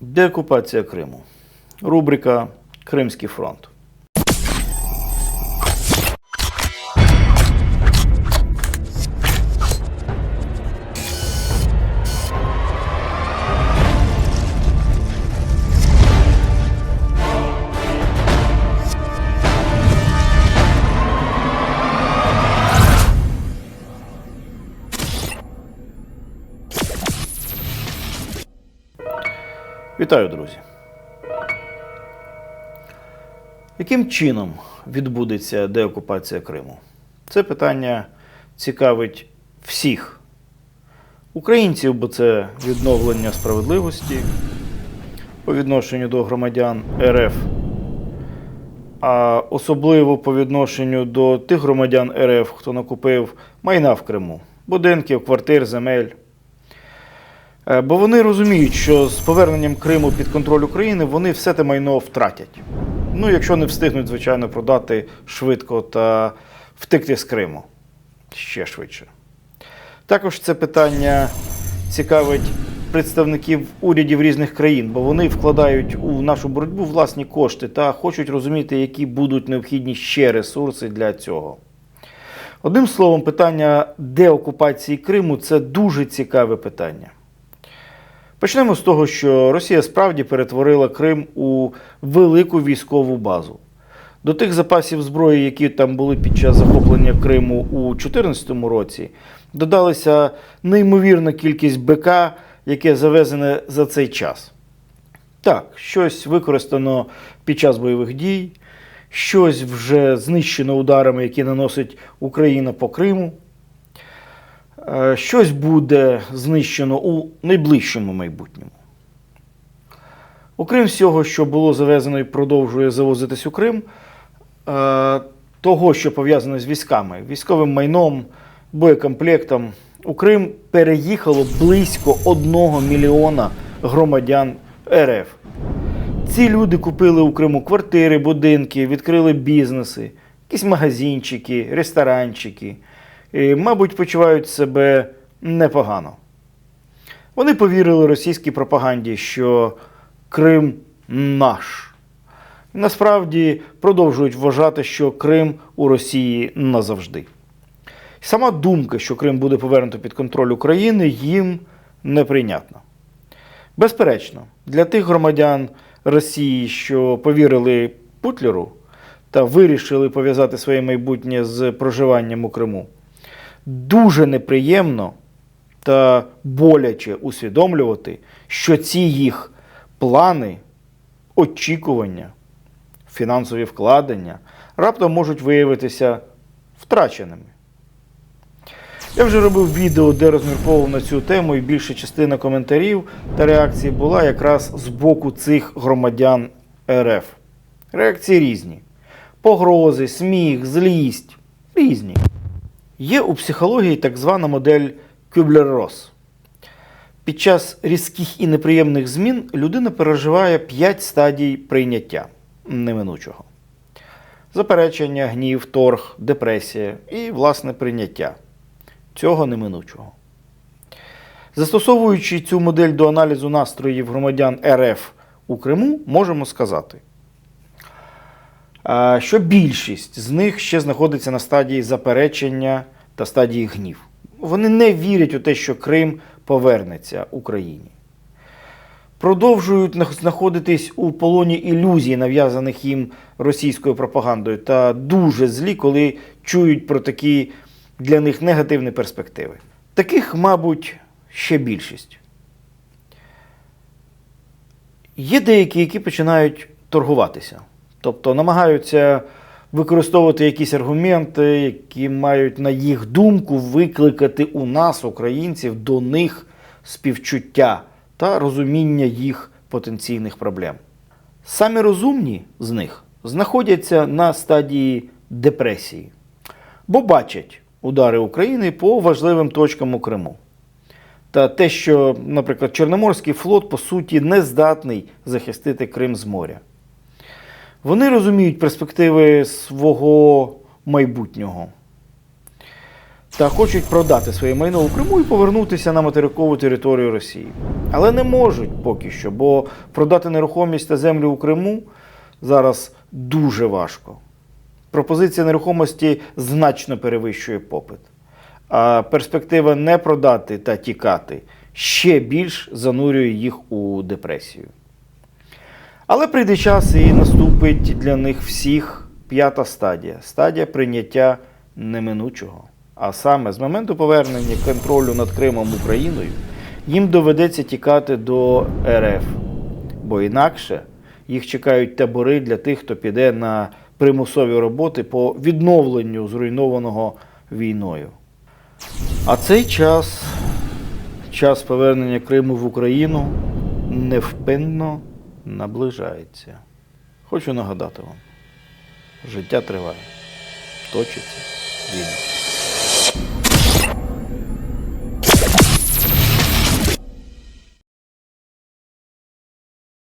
Деокупація Криму. Рубрика Кримський фронт. Вітаю, друзі. Яким чином відбудеться деокупація Криму? Це питання цікавить всіх українців, бо це відновлення справедливості по відношенню до громадян РФ, а особливо по відношенню до тих громадян РФ, хто накупив майна в Криму, будинків, квартир, земель. Е, Бо вони розуміють, що з поверненням Криму під контроль України вони все те майно втратять. Ну, якщо не встигнуть, звичайно, продати швидко та втекти з Криму ще швидше. Також це питання цікавить представників урядів різних країн, бо вони вкладають у нашу боротьбу власні кошти та хочуть розуміти, які будуть необхідні ще ресурси для цього. Одним словом, питання деокупації Криму це дуже цікаве питання. Почнемо з того, що Росія справді перетворила Крим у велику військову базу. До тих запасів зброї, які там були під час захоплення Криму у 2014 році, додалася неймовірна кількість БК, яке завезене за цей час. Так, щось використано під час бойових дій, щось вже знищено ударами, які наносить Україна по Криму. Е, Щось буде знищено у найближчому майбутньому. Окрім всього, що було завезено і продовжує завозитись у Крим, е, того, що пов'язане з військами, військовим майном, боєкомплектом, у Крим переїхало близько 1 мільйона громадян РФ. Ці люди купили у Криму квартири, будинки, відкрили бізнеси, якісь магазинчики, ресторанчики. Мабуть, почувають себе непогано. Вони повірили російській пропаганді, що Крим наш. Насправді продовжують вважати, що Крим у Росії назавжди. Сама думка, що Крим буде повернуто під контроль України, їм неприйнятна. Безперечно, для тих громадян Росії, що повірили Путлеру та вирішили пов'язати своє майбутнє з проживанням у Криму, дуже неприємно та боляче усвідомлювати, що ці їх плани, очікування, фінансові вкладення раптом можуть виявитися втраченими. Я вже робив відео, де розмірковував на цю тему, і більша частина коментарів та реакцій була якраз з боку цих громадян РФ. Реакції різні: погрози, сміх, злість різні. Є у психології так звана модель Кюблер-Росс. Під час різких і неприємних змін людина переживає 5 стадій прийняття неминучого: заперечення, гнів, торг, депресія і, власне, прийняття цього неминучого. Застосовуючи цю модель до аналізу настроїв громадян РФ у Криму, можемо сказати, що більшість з них ще знаходиться на стадії заперечення та стадії гнів. Вони не вірять у те, що Крим повернеться Україні. Продовжують знаходитись у полоні ілюзій, нав'язаних їм російською пропагандою, та дуже злі, коли чують про такі для них негативні перспективи. Таких, мабуть, ще більшість. Є деякі, які починають торгуватися, тобто намагаються використовувати якісь аргументи, які мають, на їх думку, викликати у нас, українців, до них співчуття та розуміння їх потенційних проблем. Самі розумні з них знаходяться на стадії депресії, бо бачать удари України по важливим точкам у Криму. Та те, що, наприклад, Чорноморський флот, по суті, не здатний захистити Крим з моря. Вони розуміють перспективи свого майбутнього. та хочуть продати своє майно у Криму і повернутися на материкову територію Росії. Але не можуть поки що, бо продати нерухомість та землю у Криму зараз дуже важко. Пропозиція нерухомості значно перевищує попит. А перспектива не продати та тікати ще більш занурює їх у депресію. Але прийде час і наступить для них всіх п'ята стадія стадія прийняття неминучого. А саме з моменту повернення контролю над Кримом Україною їм доведеться тікати до РФ, бо інакше їх чекають табори для тих, хто піде на примусові роботи по відновленню зруйнованого війною. А цей час, час повернення Криму в Україну, невпинно наближається. Хочу нагадати вам, життя триває, точиться війна.